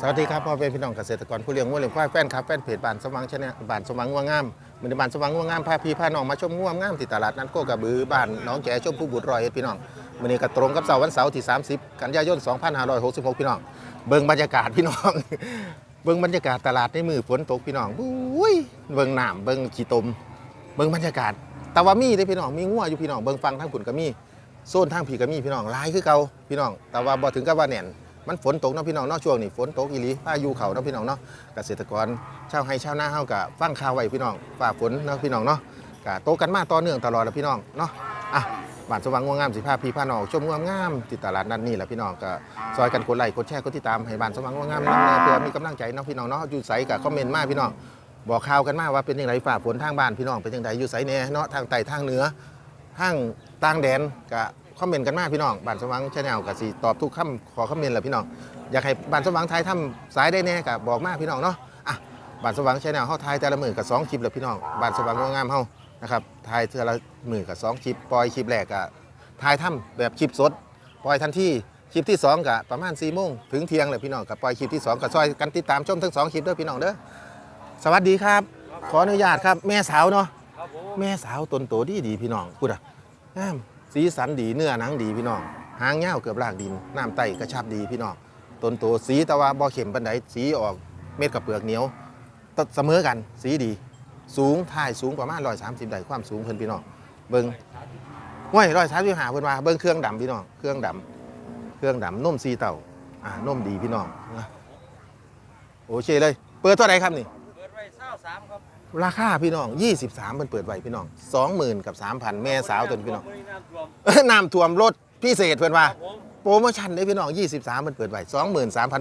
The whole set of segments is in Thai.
สวัสดีครับพ่อเป็นพี่น้องเกษตรกรผู้เลี้ยงงัวเลี้ยงควายแฟนครับแฟนเพจบ้านสว่างชนลบ้านสว่างงัวงามมือบ้านสว่างงัวงามพาพี่พาน้องมาชมงัวงามที่ตลาดนัดโคกระบือบ้านน้องแก่ชมผู้บุตรรอยเอ็ดพี่น้องมือนี้ก็ตรงกับเสาร์วันเสาร์ที่ 30 กันยายน 2566 พี่น้อง เบิ่งบรรยากาศพี่น้อง เบิ่งบรรยากาศตลาดในมือฝนตกพี่น้องอุ้ยเบิ่งหน้ำเบิ่งขี้ตม เบิ่งบรรยากาศแต่ว่ามีได้พี่น้องมีงัวอยู่พี่น้องเบิ่งฟังทางขุนก็มีโซนทางผีก็มีพี่น้องหลายคือเก่าพี่น้อง แต่ว่าบ่ถึงกับว่าแน่น มันฝนตกเนาะพี่น้องเนาะช่วงนี้ฝนตกอีหลีพายุเขาเนาะพี่น้องเนาะเกษตรกรชาวไร่ชาวนาเฮาก็ฟังข่าวไว้พี่น้องฝ่าฝนเนาะพี่น้องเนาะก็โตกันมาต่อเนื่องตลอดแล้วพี่น้องเนาะอะบ้านสว่างง่วงงามสิพาพี่พาน้องชมง่วงงามที่ตลาดนัดนี่แหละพี่น้องก็ซอยกันกดไลค์กดแชร์กดติดตามให้บ้านสว่างง่วงงามนำแน่เพื่อมีกำลังใจเนาะพี่น้องเนาะอยู่ไสก็คอมเมนต์มาพี่น้องบอกข่าวกันมาว่าเป็นยังไงฝ่าฝนทางบ้านพี่น้องเป็นยังไงอยู่ไสแน่เนาะทางใต้ทางเหนือทางต่างแดนก็ คอมเมนต์กันมากพี่น้องบ้านสว่างชาแนลก็สิตอบทุกคำขอคอมเมนต์แหละพี่น้องอยากให้บ้านสว่างไทยทำสายได้แน่กับบอกมากพี่น้องเนาะอะบ้านสว่างชาแนลเฮาทายแต่ละมือกับสองคลิปแหละพี่น้องบ้านสว่างงามเฮานะครับทายแต่ละมือกับสองคลิปปล่อยคลิปแรกก็ทายทำแบบคลิปสดปล่อยทันทีคลิปที่สองก็ประมาณ4ี่โมงถึงเที่ยงเลยพี่น้องกับปล่อยคลิปที่สองก็ซอยกันติดตามชมทั้งสองคลิปด้อพี่น้องเด้อสวัสดีครับ ขออนุญาตครับแม่สาวเนาะแม่สาวตนโตดีดีพี่น้องพูดอะงาม สีสันดีเนื้อหนังดีพี่น้องหางเงาวเกือบลากดินน้ำไตกระชับดีพี่น้องต้นโตสีแต่ว่าบ่เข็มปันไดสีออกเม็ดกับเปลือกเหนียวเสมอกันสีดี สูงท่ายสูงประมาณร้อยสามสิบได้ความสูงเพิ่นพี่น้องเบิ้งห้วยร้อยสามสิบหาเพิ่นว่าเบิ้งเครื่องดำพี่น้องเครื่องดำเครื่องดำนุ่มสีเต่าอ่านุ่มดีพี่น้องโอเคเลย เปิดเท่าไหร่ครับนี่เปิดไว้เศร้าสามครับ ราคาพี่น้อง 23เพิ่นเปิดไว้พี่น้อง 20,000 กับ 3,000 แม่สาวตัวนี้พี่น้องมื้น้ำท่วมน้ำท่วมรถพิเศษเพิ่นว่าครับผมโปรโมชั่นเลยพี่น้อง 23เพิ่นเปิดไว้23,000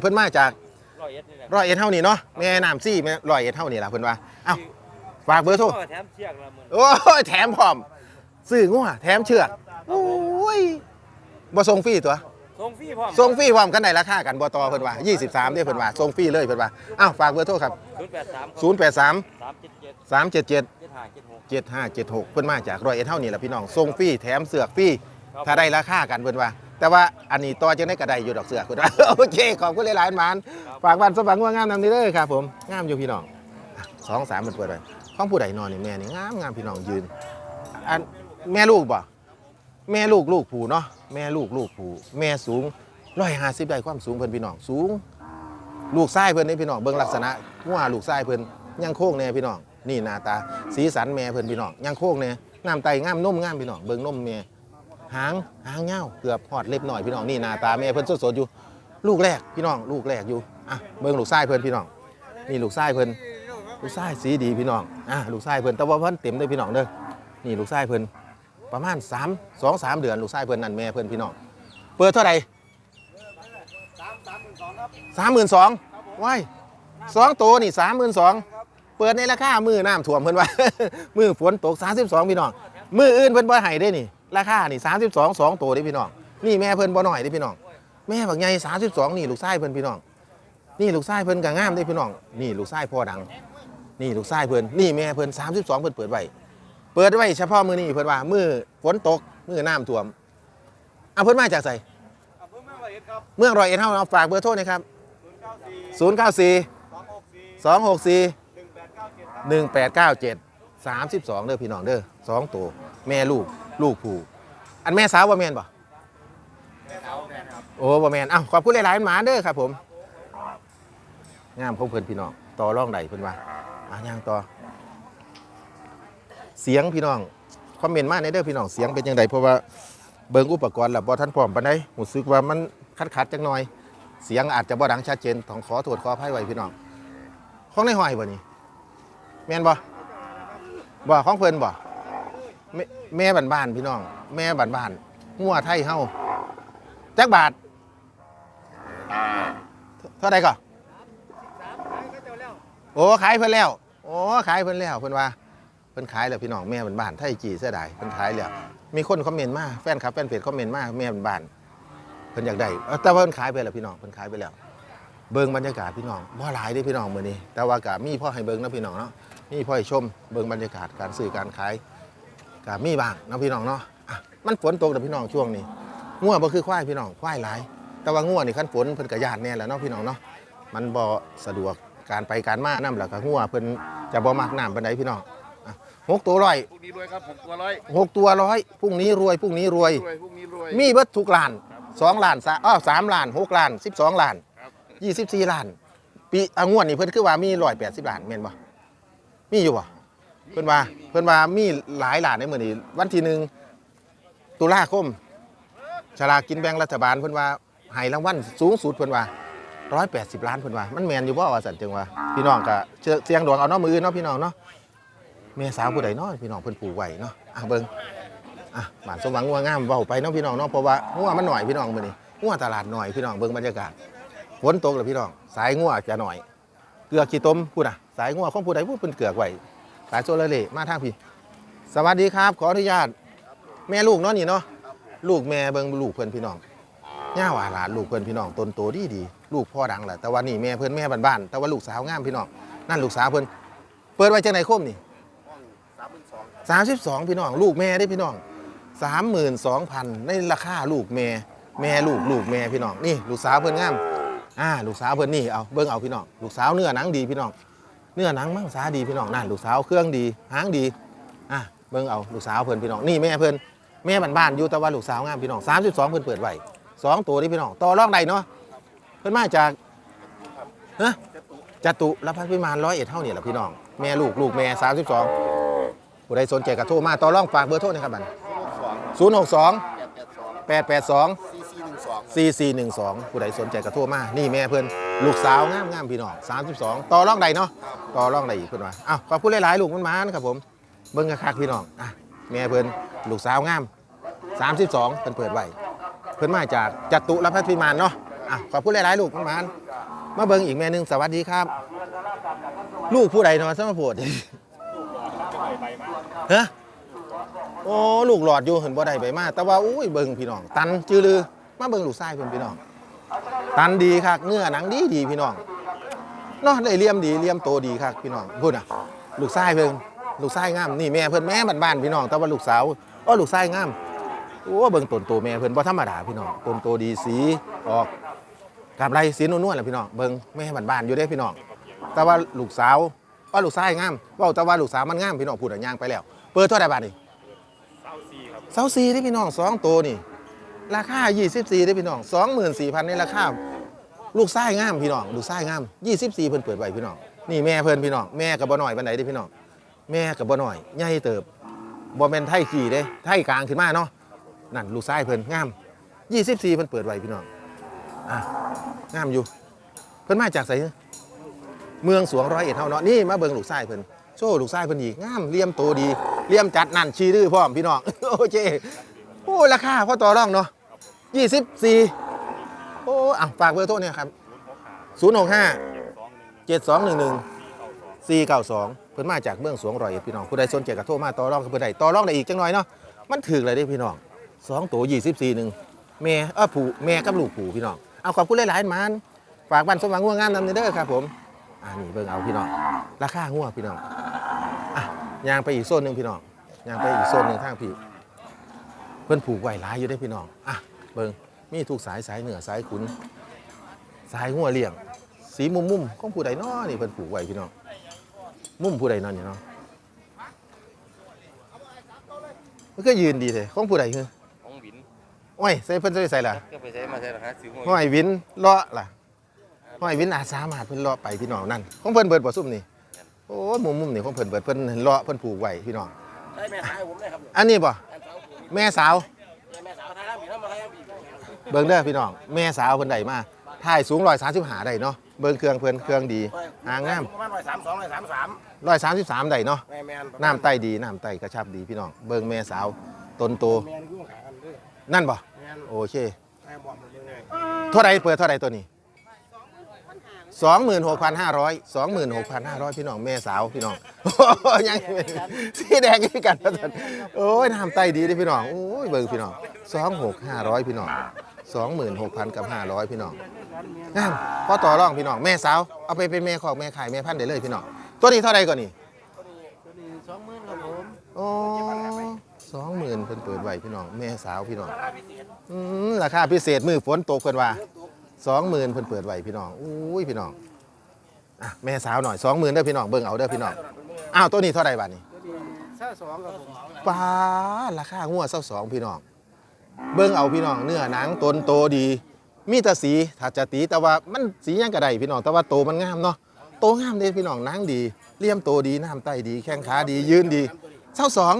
เพิ่นมาจากร้อยเอ็ดนี่แหละร้อยเอ็ดเท่านี้เนาะแม่น้ำซี่แม่ร้อยเอ็ดเท่านี้ล่ะเพิ่นว่าเอ้าฝากเบอร์โทรก็แถมเชือกละหมื่นโอ้ยแถมพร้อมซื้องัวแถมเชือกโอ้ยบ่ส่งฟรีตัว ส่งฟรีพร้อมส่งฟรีพร้อมกันได้ราคากันบ่ต่อเพิ่นว่า 23เด้เพิ่นว่าส่งฟรีเลยเพิ่นว่าอ้าวฝากเบอร์โทรครับศูนย์แปดสาม083สามเจ็ดเจ็ด377เจ็ดห้าเจ็ดหก7576 เพิ่นมาจากร้อยเอ็ดเท่านี้แหละพี่น้องส่งฟรีแถมเสือกฟรีครับถ้าได้ราคากันเพิ่นว่า แต่ว่าอันนี้ต่อจังได้กระไดอยู่ดอกเสือกเพิ่นว่า โอเคขอบคุณหลายๆหมานฝากบ้านสว่างว่างามนำนี้เด้อครับผมงามอยู่พี่น้องอะสองสามมันเปิดไปของผู้ใดนอนนี่แม่นี่งามงามพี่น้องยืนอันแม่ลูกบ่ แม่ลูกลูกผูเนาะแม่ลูกลูกผูแม่สูงร้อยห้าสิบได้ความสูงเพิ่นพี่น้องสูง ลูกไส้เพิ่นนี่พี่น้องเบิ่งลักษณะหัวลูกไส้เพิ่นยังโค้งแน่พี่น้องนี่หน้าตาสีสันแม่เพิ่นพี่น้องยังโค้งแน่น้ำไตงามนุ่มงามพี่น้องเบิ่งนุ่มแม่หางหางเงาวเกือบหอดเล็บหน่อยพี่น้องนี่หน้าตาแม่เพิ่นสดๆอยู่ ลูกแรกพี่น้องลูกแรกอยู่อะเบิ่งลูกไส้เพิ่นพี่น้องนี่ลูกไส้เพิ่นลูกไส้สีดีพี่น้องอะลูกไส้เพิ่นแต่ว่าเพิ่นเต็มเลยพี่น้องเด้อนี่ลูกไส้เพิ่น ประมาณ3 2 3เดือนลูกไส้เพิ่อนนั่นแม่เพิ่อนพี่น้องเปิดเท่าไหร่สามสามหมื่นสองครับสามหมื่นสองว้ายสองตัวนี่สามหมื่นสองเปิดในราคามือน้ำท่วมเพิ่อนว่ามือฝนตกสามสิบสองพี่น้องมืออื่นเพิ่อนบ่ให้ได้นี่ ราคานี่สามสิบสองสองตัวได้พี่น้องนี่แม่เพิ่อนบ่หน้อยได้พี่น้องแม่บักใหญ่สามสิบสองนี่ลูกชายเพิ่อนพี่น้องนี่ลูกชายเพิ่อนก็งามได้พี่น้องนี่ลูกชายพ่อดัง นี่ลูกชายเพิ่อนนี่แม่เพิ่อนสามสิบสองเพิ่นเปิดไว้ เปิดไว้เฉพาะมือนี้เพิ่นว่ามือฝนตกมือน้ำท่วมเอาเพิ่นมาจากไสอำเภอเมืองร้อยเอ็ดครับเมืองร้อยเอ็ดเฮาเอาฝากเบอร์โทรหนะครับศูนย์เก้าสี่094สองหกสี่264หนึ่งแปดเก้าเจ็ดครับ1897 32เด้อพี่น้องเด้อสองตัวแม่ลูกลูกผู้อันแม่สาวบ่แม่นบ่แม่สาวแม่ครับโอ้บ่แม่นอ้าวขอบคุณหลายๆหมาเด้อครับผม งามของเพิ่นพี่น้องต่อรองใดเพิ่นว่าอะย่างต่อ เสียงพี่น้องคอมเมนต์มาในเด้อพี่น้องเสียงเป็นจังไดเพราะว่าเบิ่งอุปกรณ์แล้วบ่ทันพร้อมปานใดรู้สึกว่ามันขัดจังหน่อย เสียงอาจจะบ่ดังชัดเจนต้องขอโทษขออภัยไว้พี่น้องของในห้อยบ่นี่แม่นบ่บ่ของเพิ่นบ่แม่บ้านๆพี่น้อง แม่บ้านๆงัวไทยเฮาจักบาทเท่าใดก่อนโอ้ขายเพิ่นแล้ว โอ้ขายเพิ่นแล้วเพิ่นว่า พิ่นขายแล้วพี่น้องแม่บ้านๆไทยจีเสียดายเพิ่นขายแล้วมีคนคอมเมนต์มาแฟนคลับแฟนเพจคอมเมนต์มาแม่บ้านๆเพิ่นอยากได้เอ้าแต่ว่าเพิ่นขายไปแล้วพี่น้องเพิ่นขายไปแล้ว เบิ่งบรรยากาศพี่น้องบ่หลายเด้พี่น้องมื้อนี้ แต่ว่าก็มีพ่อให้เบิ่งนะพี่น้องเนาะมีพ่อให้ชมเบิ่งบรรยากาศการซื้อการขายก็มีบ้างเนาะพี่น้องเนาะอะมันฝนตกเด้อพี่น้องช่วงนี้งัวบ่คือควายพี่น้องควายหลาย แต่ว่างัวนี่คันฝนเพิ่นก็ย่านแน่แหล้วเนาะพี่น้องเนาะมันบ่สะดวกการไปการมาน้ำแล้วก็หัวเพิ่นจะบ่มักน้ำปานใดพี่น้องอะ หกตัวร้อยพรุ่งนี้รวยครับผมตัวร้อยหกตัวร้อยพรุ่งนี้รวยพรุ่งนี้รวย รวยพรุ่งนี้รวยมีเบิดทุกล้านสองล้านสาอ้าวสามล้านหกล้านสิบสองล้านครับยี่สิบสี่ล้าน ปีอะงวดนี่เพิ่นคือว่ามีร้อยแปดสิบล้านแม่นบ่มีอยู่บ่เพิ่นว่าเพิ่นว่ามีหลายล้านในมื้อนี้วันที่หนึ่งตุลาคมฉลากกินแบ่งรัฐบาลเพิ่นว่าให้รางวัลสูงสุดเพิ่นว่าร้อยแปดสิบล้านเพิ่นว่ามันแม่นอยู่บ่ว่าสันจังว่าพี่น้องก็เชื่อเสียงดวงเอาเนาะมืออื่นเนาะพี่น้องเนาะ แม่สาวผู้ใดเนาะพี่น้องเพิ่นปลูกไว้เนาะอะเบิ่งอะบ้านสมหวังงัวงามเว้าไปเน้องพี่น้องเนาะเพราะว่างัวมันหน่อยพี่น้องมื้อนี้งัวตลาดหน่อยพี่น้องเบิ่งบรรยากาศฝนตกแล้วพี่น้อง สายงัวจะหน่อย เกลือขี้ต้มพูดน่ะ สายงัวของผู้ใดผู้เพิ่นเกลือกไว้สายโซลาเล่มาทางพี่ สวัสดีครับ ขออนุญาต แม่ลูกเนาะนี่เนาะลูกแม่เบิ่งลูกเพิ่นพี่น้องย่าหวาหลานลูกเพิ่นพี่น้องต้นโตดีดีลูกพ่อดังแหละแต่ว่านี่แม่เพิ่นแม่บ้านๆแต่ว่าลูกสาวงามพี่น้องนั่นลูกสาวเพิ่นเปิดไว้จังไหนคมนี่ 32 พี่น้อง ลูกแม่ได้พี่น้อง 32,000 ในราคาลูกแม่ แม่ลูกลูกแม่พี่น้อง นี่ลูกสาวเพิ่นงาม อ่า ลูกสาวเพิ่นนี่ เอาเบิ่งเอาพี่น้อง ลูกสาวเนื้อหนังดีพี่น้อง เนื้อหนังมั่งสาดีพี่น้องนั่นลูกสาวเครื่องดี หางดี อะเบิ่งเอาลูกสาวเพิ่นพี่น้อง นี่แม่เพิ่น แม่บ้านๆอยู่แต่ว่าลูกสาวงามพี่น้อง 32 เพิ่นเปิดไว้สองตัวนี่พี่น้อง ต่อรองใดเนาะ เพิ่นมาจากฮะจตุรพัฒน์พิมานร้อยเอ็ดเท่านี่แหละพี่น้อง แม่ลูกลูกแม่32 ผู้ใดสนใจก็โทรมาต่อรองฝากเบอร์โทรหนะครับบัดสอง062แปดแปดสอง882ซีซีหนึ่งสอง4412ผู้ใดสนใจก็โทรมา นี่แม่เพิ่อนลูกสาวงามงามพี่น้อง32ต่อรองใดเนาะต่อรองใดอีกเพิ่นว่าอ้าวขอบคุณหลายๆลูกมันมานะครับผมเบิ่งคักพี่น้องอะแม่เพิ่อนลูกสาวงาม32เพิ่นเปิดไว้เพิ่นมาจากจัตุรพัฒน์พิมานเนาะอะขอบคุณหลายๆลูกมันมามาเบิ่งอีกแม่หนึงสวัสดีครับ ลูกผู้ใดเนาะสมาโพด ฮะโอ้ลูกหลอดอยู่เห็นบ่ได้ไปมาแต่ว่าอุ้ยเบิ่งพี่น้อง ตันจือลือมาเบิ่งลูกชายเพิ่นพี่น้อง ตันดีคักเนื้อหนังดีดีพี่น้องเนาะได้เลี่ยมดีเลี่ยมโตดีคักพี่น้องพูดอะ ลูกชายเพิ่นลูกชายงามนี่แม่เพิ่นแม่บ้านๆพี่น้องแต่ว่าลูกสาวอ้อลูกชายงามโอ้เบิ่งต้นโตแม่เพิ่นบ่ธรรมดาพี่น้องต้นโตดีสีออกกับไรสีนวลๆแหละพี่น้องเบิ่งแม่บ้านๆอยู่เด้พี่น้องแต่ว่าลูกสาวว่าลูกชายงามว้าแต่ว่าลูกสาวมันงามพี่น้องพูดอะย่างไปแล้ว ปิดเท่าไหร่บาทนี่เสาซีที่พี่น้องสองตัวนี่ ราคา24ได้พี่น้อง24,000ในราคาลูกไส้งามพี่น้องลูกไส้งาม24เพิ่นเปิดไว้พี่น้องนี่แม่เพิ่นพี่น้องแม่กับบ่น้อยปานใดเด้พี่น้องแม่กับบ่น้อยใหญ่เติบบ่แม่นไทยขี่เด้ไทยกลางขึ้นมาเนาะนั่นลูกไส้เพิ่นงาม24เพิ่นเปิดไว้พี่น้องอะงามอยู่ เพิ่นมาจากไสเมืองสวงร้อยเอ็ดเฮาเนาะนี่มาเบิ่งลูกไส้เพิ่น โซ่ลูกไส้เพิ่นอีกงามเลี่ยมโตดีเลี่ยมจัดนั่นชีดื้อพร้อมพี่น้องโอเคโอ้ราคาพอต่อรองเนาะยี่สิบสี่โอ้อะฝากเบอร์โทรเนี่ยครับศูนย์หกห้าเจ็ดสองหนึ่งหนึ่งสี่เก้าสองเพิ่นมาจากเมืองสวงรอยพี่น้องผู้ใดสนใจก็โทรมาต่อรองกับเพิ่นได้ต่อรองได้อีกจังหน่อยเนาะมันถึกเลยเด้พี่น้องสองตัวยี่สิบสี่หนึ่งแม่เออผู้แม่กับลูกผูพี่น้องเอาขอบคุณหลายๆมันฝากบ้านสมหวังง่วงงามนำเด้อครับผมอ่านี่เบิ่งเอาพี่น้องราคาง่วงพี่น้อง ยางไปอีกโซนหนึ่งพี่น้องยางไปอีกโซนหนึ่งทางพี่ เพิ่นผูกไว้หลายอยู่ได้อพี่น้องอะเบิ่งมีทุกสายสายเหนือสายขุน สายหัวเลี้ยง สีมุมมุมๆของผู้ใดน้อนี่เพิ่นผูกไว้พี่น้องมุมผู้ใดนอนนี่เนาะมันก็ยืนดีเลยของผู้ใดคือของวินโอ้ยใส่เพิ่นใส่ใส่ล่ะก็ไปใช้มาใช้ราคาซื้อหวยห้อยวินเลาะล่ะห้อยวินอาสามาเพิ่นเลาะไปพี่น้องนั่นของเพิ่นเบิดบ่ซุ่มนี่ โอ้ยมุมมุมๆนี่ของเพิ่นเบิดเพิ่นเลาะเพิ่นผูกไว้พี่น้องได้แม่ขายผมได้ครับอันนี้บ่แม่สาวผมแม่สาวแม่สาวไทยรับผิดทำอะไรครับพี่เบิ่งเด้อพี่น้องแม่สาวเพิ่นได้มาถ่ายสูง135ได้เนาะเบิ่งเครื่องเพิ่นเครื่องดีหางงามประมาณร้อยสามสองร้อยสามสาม133ได้เนาะแม่แมนน้ำไตดีน้ำไตกระชับดีพี่น้องเบิ่งแม่สาวต้นโตแมนยุ่งขากันด้วยนั่นบ่แมนโอเคแม่บอกมันเลยเท่าไรเปิดเท่าไรตัวนี้ 26,500 26,500 พี่น้องแม่สาวพี่น้องยังสีแดงคือกันว่าซั่นโอ้ยน้ำไตดีเด้อพี่น้องโอ้ยเบิ่งพี่น้อง26,500 พี่น้อง26,000กับ500 พี่น้องงามพอต่อรองพี่น้องแม่สาวเอาไปเป็นแม่ขอกแม่ขายแม่พันธุ์ได้เลยพี่น้องตัวนี้เท่าไรก่อนนี่สองหมื่นครับผมโอ้สองหมื่นเพิ่นเปิดไว้พี่น้องแม่สาวพี่น้องอืมราคาพิเศษมือฝนตกเพิ่นว่า สองหมื่นเพิ่นเปิดไว้พี่น้องอุ้ยพี่น้องอะแม่สาวหน่อยสองหมื่นเด้อพี่น้องเบิ่งเอาเด้อพี่น้องอ้าวตัวนี้เท่าไหร่บาทนี่ตัวนี้เช่าสองครับผมปลาราคางัวเศร้าสองพี่น้อง เบิ่งเอาพี่น้องเนื้อหนังตนโตดี มีแต่สีถ้าจะตีแต่ว่ามันสีหยังก็ได้พี่น้องแต่ว่าโตมันงามเนาะโตงามเด้พี่น้องหนังดีเลี่ยมโตดีน้ำไตดี แข้งขาดียืนดีเศร้าสอง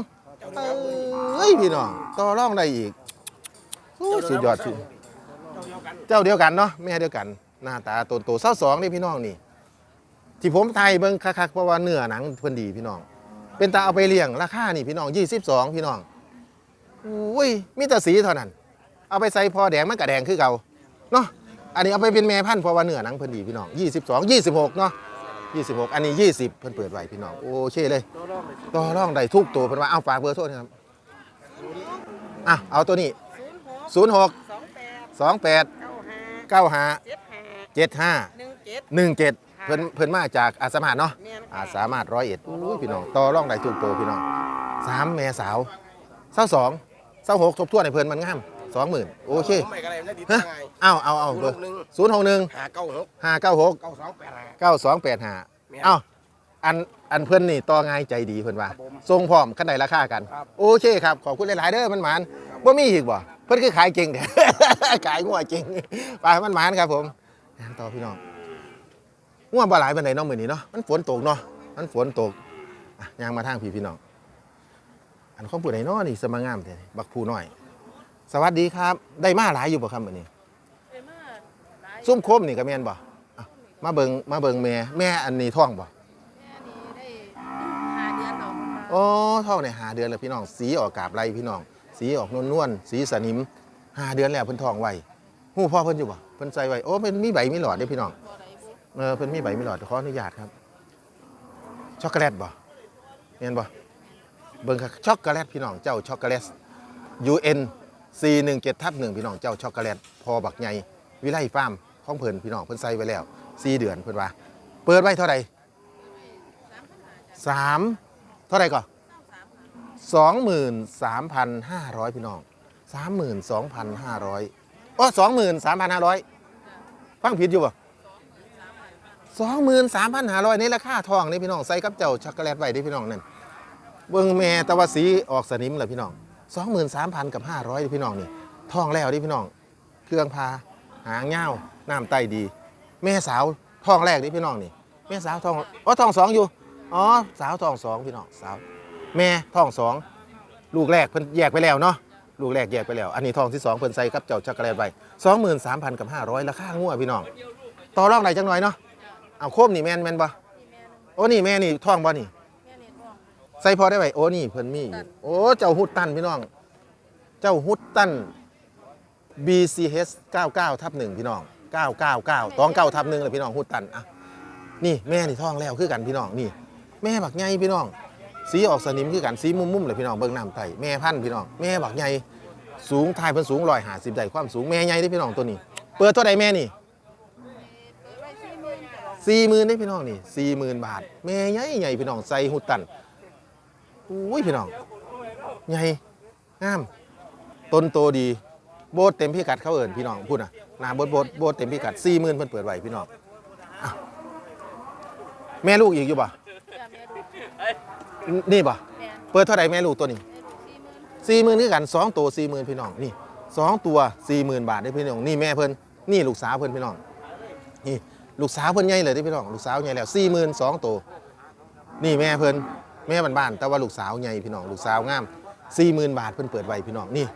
เอ้ยพี่น้องต่อรองได้อีกโอ้สุดยอดสุด เจ้าเดียวกันเนาะแม่เดียวกัน หน้าตาโตโตเศร้าสองนี่พี่น้องนี่ ที่ผมไทยเบิ่งคักๆเพราะว่าเนื้อหนังเพิ่นดีพี่น้อง เป็นตาเอาไปเลี้ยงราคานี่พี่น้อง22พี่น้องอุ้ยมีแต่สีเท่านั้น เอาไปใส่พอแดงมันก็แดงคือเก่าเนาะอันนี้เอาไปเป็นแม่พันธุ์เพราะว่าเนื้อหนังเพิ่นดีพี่น้อง22 26เนาะ26อันนี้20เพิ่นเปิดไว้พี่น้องโอเคเลยตัวรองเลยต่อรองได้ทุกตัวเพิ่นว่าเอาฝากเบอร์โทษนะครับอะเอาตัวนี้ศูนย์หกสองแปด เก้าห้า95เจ็ดห้า75หนึ่งเจ็ด17เพิ่นเพิ่นมาจากอาสามารถเนาะแม่นอาสามารถร้อยเอ็ดอุ้ยพี่น้องต่อรองได้ทุกตัวพี่น้องสามแม่สาวเศร้าสองเศร้าหกทบทวนในเพิ่นมันงามสองหมื่นโอเคผมไม่กันเลยมันได้ดีฮะทางไง เอาเอาเอาเบอร์ศูนย์หกหนึ่งศูนย์หกหนึ่งหาเก้าหกห้าเก้าหก เก้าสองแปดห้าเก้าสองแปดห้าแม่นเอาอันอันเพิ่นนี่ต่อง่ายใจดีเพิ่นว่าครับผมทรงพร้อมขั้นใดราคากัน ครับ โอเคครับ ขอบคุณหลาย ๆ เด้อมันหมานว่ามีอีกบ่เพิ่นคือขายเก่งเด้ขายงัวเก่งไปมันหมานครับผมงานต่อพี่น้องงัวบ่หลายปานใดเน้องมื้อนี้เนาะมันฝนตกเนาะมันฝนตกอะย่างมาทางพี่พี่น้องอันของผู้ใดเนาะนี่สมางามแท้บักผู้น้อย สวัสดีครับ ได้มาหลายอยู่บ่ครับมื้อนี้เอ้ยมาหลายซุ่มโคมนี่ก็แม่นบ่อะมาเบิงมาเบิงแม่แม่อันนี้ท้องบ่แม่นี่ได้ห้าเดือนแล้วมันมาอ๋อท้องในหาเดือนแล้วพี่น้อง สีออกกาบไรพี่น้อง สีออกนวลๆสีสนิมหาเดือนแล้วเพิ่นทองไว้ฮู้พ่อเพิ่นอยู่บ่เพิ่นใส่ไว้โอ้เพิ่นมีใบมีหลอดเด้พี่น้องเออเพิ่นมีใบมีหลอดขออนุญาตครับ ช็อกโกแลตบ่แม่นบ่เบิ่งครับช็อกโกแลตพี่น้องเจ้าช็อกโกแลต UN 417ทับ1พี่น้องเจ้าช็อกโกแลตพอบักใหญ่วิไลฟาร์มของเพิ่นพี่น้องเพิ่นใส่ไว้แล้ว4เดือนเพิ่นว่า เปิดไว้เท่าไหร่สามเท่าไหร่ก่อน สองหมื่นสามพันห้าร้อยพี่น้องสามหมื่นสองพันห้าร้อยอ๋อสองหมื่นสามพันห้าร้อยฟังผิดอยู่ป่ะสองหมื่นสามพันห้าร้อยนี่ราคาทองนี่พี่น้องใส่กับเจ้าช็อกโกแลตไว้นี่พี่น้องนั่นเบิ้งแม่ตะวาสีออกสนิมเลยพี่น้องสองหมื่นสามพันกับห้าร้อยพี่น้องนี่ทองแล้วนี่พี่น้อง เครื่องพาหางเงาน้ำไตดี แม่สาวทองแรกนี่พี่น้องนี่แม่สาวทองอ๋อทองสองอยู่อ๋อสาวทองสองพี่น้องสาว แม่ทองสองลูกแรกเพิ่นแยกไปแล้วเนาะลูกแรกแยกไปแล้ว อันนี้ทองที่สองเพิ่นใส่กับเจ้าช็อกโกแลตไว้สองหมื่นสามพันกับห้าร้อยราคางัวพี่น้อง ต่อรองไหนจังหน่อยเนาะเอาโคมนี่แม่นแม่นบ่นี่แม่นึงโอ้นี่แม่นี่ทองบ่นี่แม่นี่ท้องใส่พอได้ไหมโอ้นี่เพิ่นมีอยู่โอ้เจ้าฮุดตันพี่น้อง เจ้าฮุดตัน BCH 99ทับ1พี่น้อง 999ต้อง9ทับ1เลยพี่น้องฮุดตันอะนี่แม่นี่ท้องแล้วคือกันพี่น้องนี่ แม่บักใหญ่พี่น้อง สีออกสนิมคือกันสีมุมๆเลยพี่น้องเบิ่งน้ำไตแม่พันธุ์พี่น้องแม่บักใหญ่สูงทายเพิ่นสูงร้อยหาสิบได้ความสูงแม่ใหญ่เด้พี่น้องตัวนี้ เปิดเท่าใดแม่นี่สี่หมื่นได้พี่น้องนี่สี่หมื่นบาทแม่ใหญ่ใหญ่พี่น้องใส่หุดตันอุ้ยพี่น้องใหญ่งามต้นโตดีโบสเต็มพิกัดเขาเอิญพี่น้องพูดนะนาโบสโบสโบสเต็มพิกัดสี่หมื่นเพิ่นเปิดไว้พี่น้องแม่ลูกอีกอยู่ป่ะ นี่ป่ะแม่เปิดเท่าไหร่แม่ลูกตัวนี้แม่ดูสี่หมื่นสี่หมื่นคือกันสองตัวสี่หมื่นพี่น้องนี่สองตัวสี่หมื่นบาทได้พี่น้องนี่แม่เพิ่นนี่ลูกสาวเพิ่นพี่น้องนี่ลูกสาวเพิ่นใหญ่เลยได้พี่น้องลูกสาวใหญ่แล้วสี่หมื่นสองตัวนี่แม่เพิ่นแม่บ้านๆแต่ว่าลูกสาวใหญ่พี่น้องลูกสาวงามสี่หมื่นบาทเพิ่นเปิดไว้พี่น้องนี่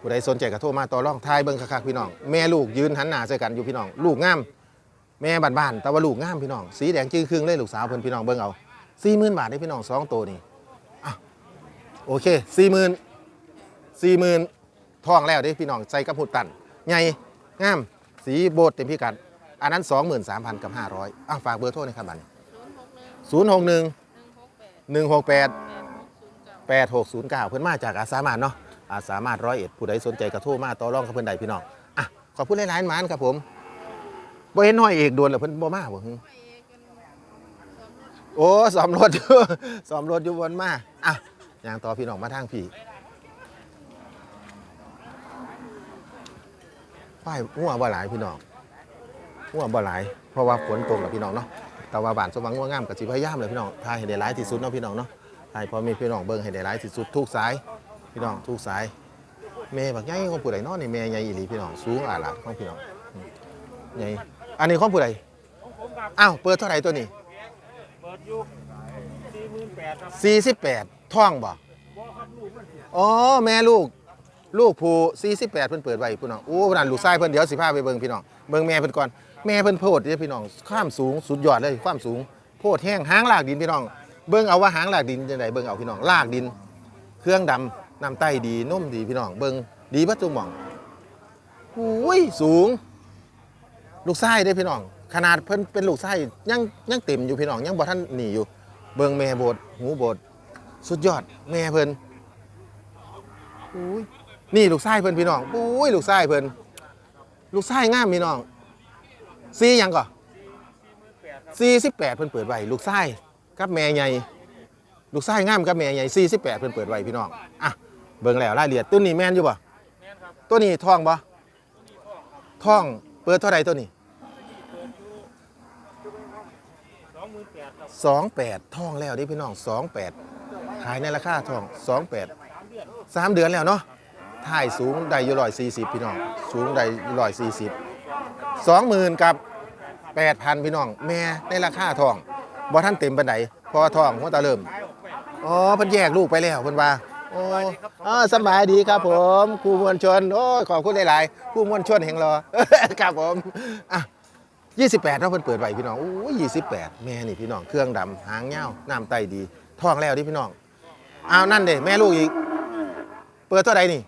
ผู้ใดสนใจก็โทรมาต่อรองทายเบิ่งคักๆพี่น้องแม่ลูกยืนหันหน้าใส่กันอยู่พี่น้องลูกงามแม่บ้านๆแต่ว่าลูกงามพี่น้องสีแดงจื้อครึ่งเลยลูกสาวเพิ่นพี่น้องเบิ่งเอา สี่หมื่นบาทได้พี่น้องสองตัวนี่โอเคสี่หมื่นสี่หมื่นทองแล้วเด้พี่น้องใส่กับหุดตันใหญ่งามสีโบดเต็มพิกัด อันนั้น 23,000กับ500อะฝากเบอร์โทรหนะครับบันศูนย์หกหนึ่ง061หนึ่งหกแปด168แปดหกศูนย์เก้า8609 เพิ่นมาจากอาสามารถเนาะอาสามารถร้อยเอ็ดผู้ใดสนใจกระโทรมาต่อรองกับเพิ่อนใดพี่น้องอะขอบคุณหลายๆหมานครับผมบ่เห็นห้อยเอกโดวนแล้วเพิ่นบ่มาบ่ฮึ ไปเองกันสองรถ โอ้สอมรถอยู่สอมรถอยู่วนมาอะอย่างต่อพี่น้องมาทางพี่ควายงัวบ่หลายพี่น้องงัวบ่หลาย เพราะว่าฝนตกแล้วพี่น้องเนาะแต่ว่าบ้านสว่างงัวงามก็สิพยายามเลยพี่น้องทายให้ได้หลายที่สุดเนาะพี่น้องเนาะทายพอมีพี่น้องเบิ่งให้ได้หลายที่สุดทุกสายพี่น้องทุกสายแม่บักใหญ่ของผู้ใดเนาะนี่แม่ใหญ่อีหลีพี่น้องสูงอาหลาดของพี่น้องใหญ่อันนี้ของผู้ใดอ้าวเปิดเท่าไหร่ตัวนี้ ดอยู่สี่หมื่นแปดครับ48ท่องบ่บ่ครับลูกมันอ๋อแม่ลูก ลูกผู้48เพิ่นเปิดไว้พี่น้องโอ้นั่นลูกชายเพิ่นเดี๋ยวสิพาไปเบิ่งพี่น้องเบิ่งแม่เพิ่นก่อนแม่เพิ่นโพดเด้อพี่น้องความสูงสุดยอดเลยความสูงโพดแห้งหางลากดินพี่น้อง เบิ่งเอาว่าหางลากดินจังไดเบิ่งเอาพี่น้องลากดิน เครื่องดำน้ำไต้ดีนุ่มดีพี่น้องเบิ่งดีเบัดทุกหม่องอุ้ยสูง ลูกชายเด้อพี่น้อง ขนาดเพิ่นเป็นลูกชายยังยังเต็มอยู่พี่น้องยังบ่ทันหนีอยู่ เบิ่งแม่โบดหูโบดสุดยอดแม่เพิ่นอุ้ยนี่ลูกไส้เพิ่นพี่น้องอุ้ยลูกไส้เพิ่นลูกไส้งามพี่น้องซีหยังก่อซีสิบแปดเพิ่นเปิดไว้ลูกไส้กับแม่ใหญ่ลูกไส้งามกับแม่ใหญ่ซีสิบแปดเพิ่นเปิดไว้พี่น้องอะเบิ่งแล้วรายละเอียดตัวนี้แม่นอยู่บ่แม่นครับตัวนี้ทองบ่ทองเปิดเท่าไหร่ตัวนี้ 28ท่องแล้วดิพี่น้อง 28 ขายในราคาท่อง 28 3 เดือนแล้วเนาะถ่ายสูงได้ยู่ร้อยสี่สิบพี่น้อง สูงได้ยู่ร้อยสี่สิบสองหมื่นกับแปดพันพี่น้อง แม่ในราคาทองบ่ท่านเต็มปันไหนพอทองหัวตาเริ่มอ๋อพันแยกลูกไปแล้วพันว่าโอ้อสบายดีครับผมครูมวลชนโอ้ขอบคุณหลายๆครูมวลชนแห่งรอครับผมอะ 28เนาะเพิ่นเปิดไว้พี่น้องโอ้ย28 แม่นี่พี่น้องเครื่องดำหางยาวน้ำไตดีท้องแล้วดิพี่น้องอ้าวนั่นเด้แม่ลูกอีก เปิดเท่าใดนี่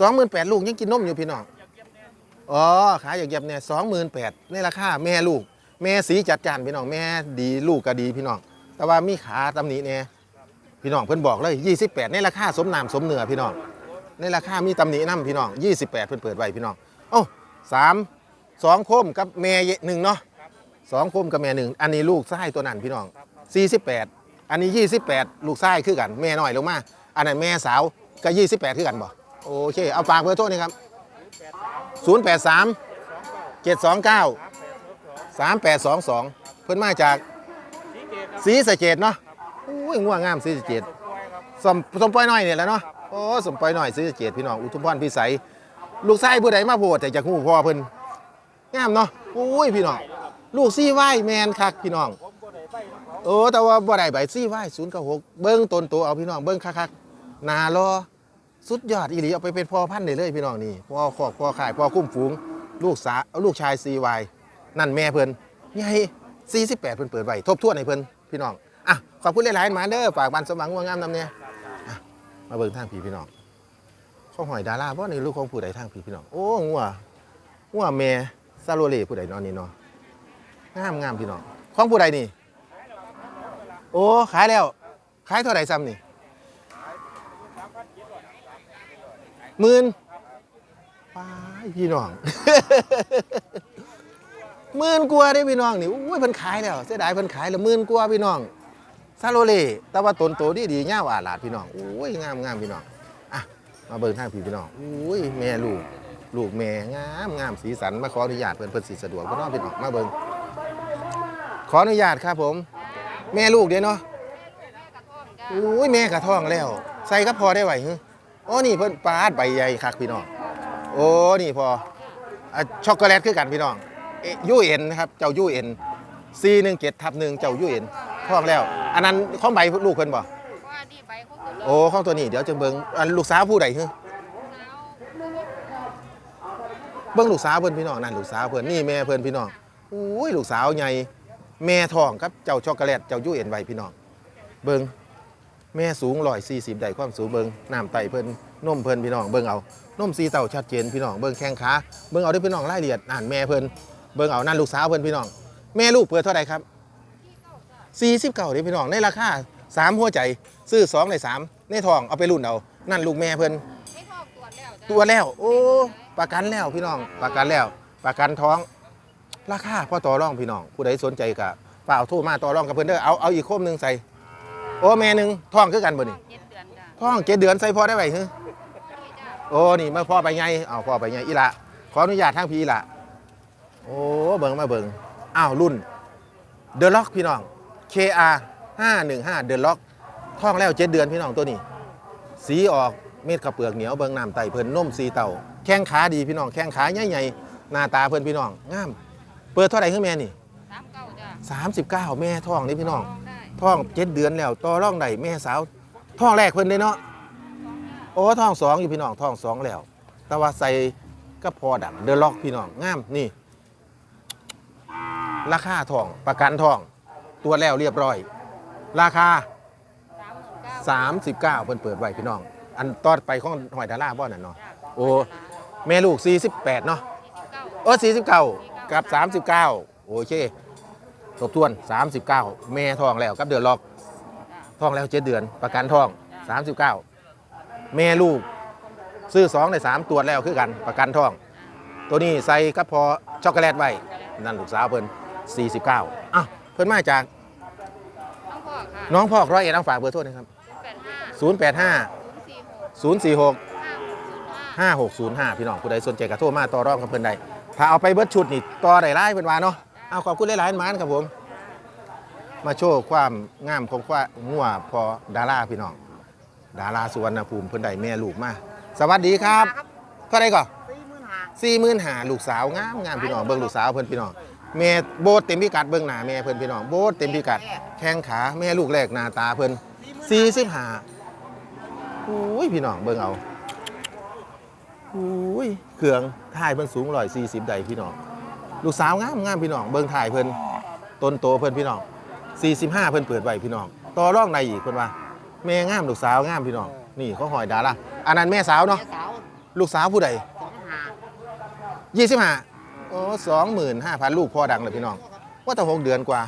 สองหมื่นแปดครับ28,000ลูกยังกินนมอยู่พี่น้องอยากเก็บแน่อ๋อขายอย่างเงียบเนี่ยสองหมื่นแปดในราคาแม่ลูก แม่สีจัดจานพี่น้องแม่ดีลูกก็ดีพี่น้อง แต่ว่ามีขาตำหนิเนี่ยพี่น้องเพิ่นบอกเลย28ในราคาสมน้ำสมเนื้อพี่น้อง ในราคามีตำหนิน้ำพี่น้อง 28 เพิ่นเปิดไว้พี่น้องโอ้สามสองโคมกับแม่หนึ่งเนาะสองโคมกับแม่หนึ่งอันนี้ลูกไส้ตัวนั้นพี่น้อง 48 อันนี้ 28 ลูกไส้คือกัน แม่น้อยลงมา อันนั้นแม่สาวก็28 คือกันบ่โอเค เอาฝากเบอร์โทรนี่ครับ 083 729สามแปดสองสอง3822 เพิ่นมาจากสีสะเกดเนาะอุ้ยง่วงงามศรีสะเกดสมสมปล่อยน้อยเนี่ยแหละเนาะ โอ้สมปล่อยน้อยศรีสะเกดพี่น้องอุทุมพรพิสัยลูกชายผู้ใดมาโพดแต่จากหูพ่อเพิ่นงามเนาะอุ้ยพี่น้องลูกซี่ไหวแมนคักพี่น้องผมก็ได้ไปของเขาโอ้แต่ว่าบ่ได้ใบซี่ไหวศูนย์กับหกเบิ้งต้นโตเอาพี่น้องเบิ้งคักๆนารอสุดยอดอีหลีเอาไปเป็นพ่อพันธุ์ได้เลยพี่น้องนี่พ่อขอกพ่อขายพ่อคุ้มฝูง ลูกสาลูกชายซีวายนั่นแม่เพิ่นใหญ่48 เพิ่นเปิดไว้ทบทวนให้เพิ่นพี่น้องอะขอบคุณหลายๆมาเด้อฝากบันสมหวังว่างามนำเนี่ย มาเบิ่งทางพีพี่น้องข้องหอยดาราบ่ในลูกของผู้ใดทางพีพี่น้องโอ้งัวงัวแม่ซาโลเลผู้ใดนอนนี่เนาะงามงามพี่น้องของผู้ใดนี่ โอ้ขายแล้วขายเท่าไหร่ซ้ำนี่หมื่นป้าพี่น้องหมื่นกว่าได้พี่น้องนี่อุ้ยเพิ่นขายแล้วเสียดายเพิ่นขายแล้วหมื่นกว่าพี่น้อง ซาโลเล่แต่ว่าตนโตดีดีๆย่าวอาหลาดพี่น้องอุ้ยงามงามพี่น้องอะมาเบิ่งทางพี่พี่น้องอุ้ยแม่ลูกลูกแม่งามงามสีสันมาขออนุญาตเพิ่นเพิ่นสิสะดวกบ่น้องพี่น้องมาเบิ่งขออนุญาตครับผม แม่ลูกเด้เนาะอุ้ยแม่กระท้องแล้ว ใส่ก็พอได้ไหวฮึโอ้นี่เพิ่นปาดใบใหญ่คักพี่น้องโอ้นี่พออะช็อกโกแลตคือกันพี่น้องยูเอ็นนะครับเจ้ายูเอ็นซีหนึ่งเจ็ดทับหนึ่งเจ้ายูเอ็น ท้องแล้ว อันนั้นของใบลูกเพิ่นบ่ว่าดีใบเขาคือโอ้ของตัวนี้เดี๋ยวจะเบิ่งอันลูกสาวผู้ใดฮึสาวเบิ่งลูกสาวเพิ่นพี่น้องนั่นลูกสาวเพิ่นนี่แม่เพิ่นพี่น้องอุ้ยลูกสาวใหญ่แม่ท้องกับเจ้าช็อกโกแลตเจ้ายูเอ็นไว้พี่น้องเบิ่งแม่สูงร้อยสี่สิบได้ความสูงเบิงน้ำไตเพิ่นนมเพิ่นพี่น้องเบิงเอานมสีเต่าชัดเจนพี่น้องเบิงแข้งขาเบิงเอาด้วยพี่น้องรายละเอียดอ่านแม่เพิ่นเบิงเอานั่นลูกสาวเพิ่นพี่น้อง แม่ลูกเปิดเท่าไหร่ครับ สี่สิบเก้าเด้พี่น้องในราคาสามหัวใจซื้อสองในสามในทองเอาไปรุ่นเอานั่นลูกแม่เพิ่นไม่พอตรวจแล้วจ้ะตัวแล้ว โอ้ประกันแล้วพี่น้องประกันแล้ว ประกันท้อง ราคาพ่อต่อรองพี่น้อง ผู้ใดสนใจก็ฝากเอาโทรมาต่อรองกับเพิ่นเด้อเอาเอาอีกโคมหนึงใส่โอ้แม่หนึงท้องคือกันบ่นี่เจ็ดเดือนจ้ะท้องเจ็ดเดือนใส่พ่อได้ไหมฮึโอ้ นี่มาพ่อไปไงเอาพ่อไปไงอีละขออนุญาตทางพี่อีละโอ้ เบิ่งมาเบิ่งอ้าวรุ่น เดอะล็อกพี่น้อง KR 515 เดอะล็อกท้องแล้วเจ็ดเดือนพี่น้องตัวนี้ สีออกเม็ดข้าวเปลือกเหนียวเบิ่งน้ำไตเพิ่นนมสีเต่าแข้งขาดีพี่น้องแข้งขาใหญ่ๆหน้าตาเพิ่นพี่น้องงาม เปิดเท่าไหร่คือแม่นี่สามเก้าจ้ะ39แม่ท้องนี่พี่น้องลองได้ท้องเจ็ดเดือนแล้วต่อร่องใดแม่สาวท้องแรกเพิ่นเลยเนาะโอ้ท้องสองอยู่พี่น้องท้องสองแล้ว แต่ว่าใส่ก็พอดังเดอะล็อกพี่น้องงามนี่ ราคาทองประกันทอง ตัวแล้วเรียบร้อย ราคาสามหมื่นเก้า39 เพิ่นเปิดไว้พี่น้อง อันตอดไปของหอยดาราบ่นั่นเนาะโอ้แม่ลูก 48 เนาะสี่สิบเก้าเออ49 กับ 39 โอเคทบทวน 39 แม่ทองแล้วกับเดือนล็อกจ้ะทองแล้ว 7 เดือนประกันทอง 39 แม่ลูกซื้อ2ใน3ตัวจแล้วคือกันประกันทอง ตัวนี้ใส่กับพอช็อกโกแลตไว้นั่นลูกสาวเพิ่น49อะ เพิ่นมาจากต้องพ่อค่ะน้องพ่อกร้อยเอ็ดเอาฝากเบอร์โทษนะครับศูนย์แปดห้า085 ศูนย์สี่หก046 ห้าหกศูนย์ห้า 5605 พี่น้องผู้ใดสนใจก็โทรมาต่อรองกับเพิ่นได้ถ้าเอาไปเบิดชุดนี่ต่อได้หลายเพิ่นว่าเนาะเอาขอบคุณหลายๆหมานครับผม มาโชว์ความงามของควางัวพอดาราพี่น้อง ดาราสุวรรณภูมิเพิ่นได้แม่ลูกมา สวัสดีครับ เท่าไหร่ก่อนสี่หมื่นห้า40,000หาลูกสาวงามงามพี่น้องเบิ่งลูกสาวเพิ่นพี่น้อง แม่โบดเต็มพิกัดเบิ่งหน้าแม่เพิ่นพี่น้องโบดเต็มพิกัด แข้งขาแม่ลูกแรกหน้าตาเพิ่น45อุ้ยพี่น้องเบิ่งเอาอุ้ยเครื่องถ่ายเพิ่นสูง140ได้พี่น้องลูกสาวงามงามพี่น้องเบิ่งถ่ายเพิ่นต้นโตเพิ่นพี่น้อง45เพิ่นเปิดไว้พี่น้องต่อรองในอีกเพิ่นว่าแม่งามลูกสาวงามพี่น้องนี่เขาหอยดาราอันนั้นแม่สาวเนาะแม่สาวลูกสาวผู้ ใดสองห้า25โอ้25,000ลูกพ่อดังเลยพี่น้อง ว่าแต่หกเดือนกว่า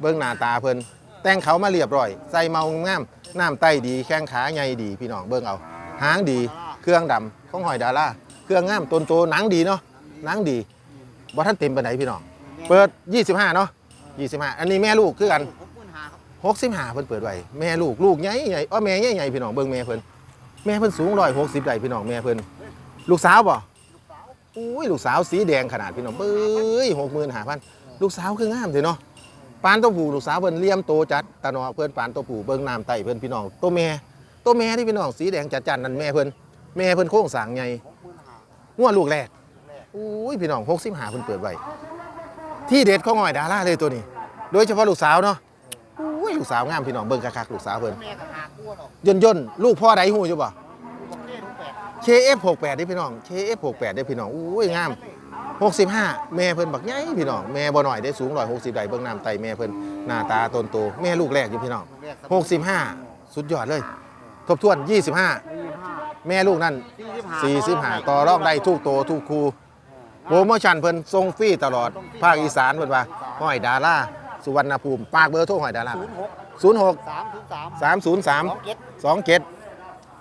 เบิ่งหน้าตาเพิ่นแต่งเขามาเรียบร้อย ใส่เมางามน้ำไตดี แข้งขาใหญ่ดี พี่น้องเบิ่งเอา หางดี เครื่องดำของหอยดาราเครื่องงามตนโตหนังดีเนาะหนังดีบ่ท่านเต็มปานไหนพี่น้อง เปิด 25 เนาะ25 อันนี้แม่ลูกคือกันหกหมื่นห้าครับหกสิบห้าเพิ่นเปิดไว้แม่ลูกลูกใหญ่ใหญ่อ้อแม่ใหญ่ใหญ่พี่น้องเบิ่งแม่เพิ่นแม่เพิ่นสูงร้อยหกสิบได้พี่น้องแม่เพิ่นลูกสาวบ่ อุ้ยลูกสาวสีแดงขนาดพี่น้องเบ้ยหกหมื่นห้าพันลูกสาวคืองามเลยเนาะปานตัวผู้ลูกสาวเพิ่นเลี่ยมโตจัดตาหนอเพิ่นปานตัวผู้เบิ่งน้ำไตเพิ่นพี่น้องตัวแม่ตัวแม่ที่พี่น้องสีแดงจัดจันนั่นแม่เพิ่นแม่เพิ่นโค้งสร้างใหญ่หกหมื่นห้างัวลูกแรกอุ้ยพี่น้องหกสิบห้าเพิ่นเปิดไว้ที่เด็ดของหอยดาราเลยตัวนี้ โดยเฉพาะลูกสาวเนาะอุ้ยลูกสาวงามพี่น้องเบิ่งคักๆลูกสาวเพิ่นแม่ก็หากู้หรอกย่นย่นๆลูกพ่อใดหูอยู่บ่ บอกเก้ทุกแปด KF68 ได้พี่น้อง KF68 ได้พี่น้องอุ้ยงาม 65 แม่เพิ่นบักใหญ่พี่น้องแม่บ่น้อยได้สูง160ได้เบิ่งน้ำไตแม่เพิ่นหน้าตาตนโตแม่ลูกแรกอยู่พี่น้องแรกครับ65 สุดยอดเลย ทบทวน 25ยี่สิบห้าแม่ลูกนั่นสี่สิบห้า45ต่อรองได้ทุกโตทุกคูโปรโมชั่นเพิ่นส่งฟรีตลอด ภาคอีสานเพิ่นว่าห้อยดารา สุวรรณภูมิปากเบอร์โทรห้อยดาราศูนย์หก06สามศูนย์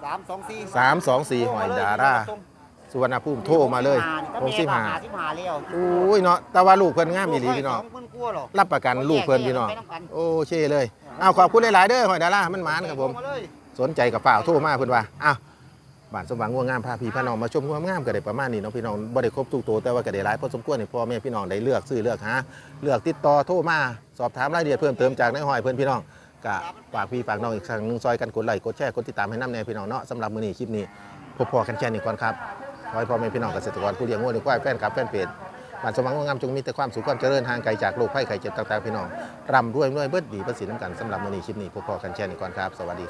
สาม303สองเจ็ด27สามสองสี่324หอยดาราสุวรรณภูมิโทรมาเลยหกสิบห้า65สิบห้าแล้วอุ้ยเนาะแต่ว่าลูกเพิ่นงามอีหลีพี่น้องสหมื่นกว่าหรอกรับประกันลูกเพิ่นพี่น้องโอ้เช่เลยอ้าวขอบคุณหลายๆเด้อหอยดารามันหมานครับผมโทาเลยสนใจกับฝ่าวโทรมาเพิ่นว่าอ้าวบ้านสมหวังง่วงงามพาพี่พาน้องมาชมง่วงงามก็ได้ประมาณนี้เนาะพี่น้องบ่ได้ครบทุกตัวแต่ว่าก็ได้หลายพอสมควรให้พ่อแม่พี่น้องได้เลือกซื้อเลือกหาเลือกติดต่อโทรมาสอบถามรายละเอียดเพิ่มเติมจากนายหอยเพิ่นพี่น้อง ก็ฝากพี่ฝากน้องอีกครั้งหนึงซอยกันกดไลค์กดแชร์กดติดตามให้น้ำแน่พี่น้องเนาะสำหรับมื้อนี้คลิปนี้พบพอกันแค่นี้ก่อนครับขอให้พ่อแม่พี่น้องเกษตรกรผู้เลี้ยงงัวเลี้ยงควายแฟนคลับแฟนเพจบ้านสมหวังง่วงงามจงมีแต่ความสุขความเจริญห่างไกลจากโรคภัยไข้เจ็บต่างๆพี่น้องร่ำรวยรวยเบิดดีประสิทธิ์น้ำกันสำหรับมื้อนี้คลิปนี้พบพอกันแค่นี้ก่อนครับสวัสดี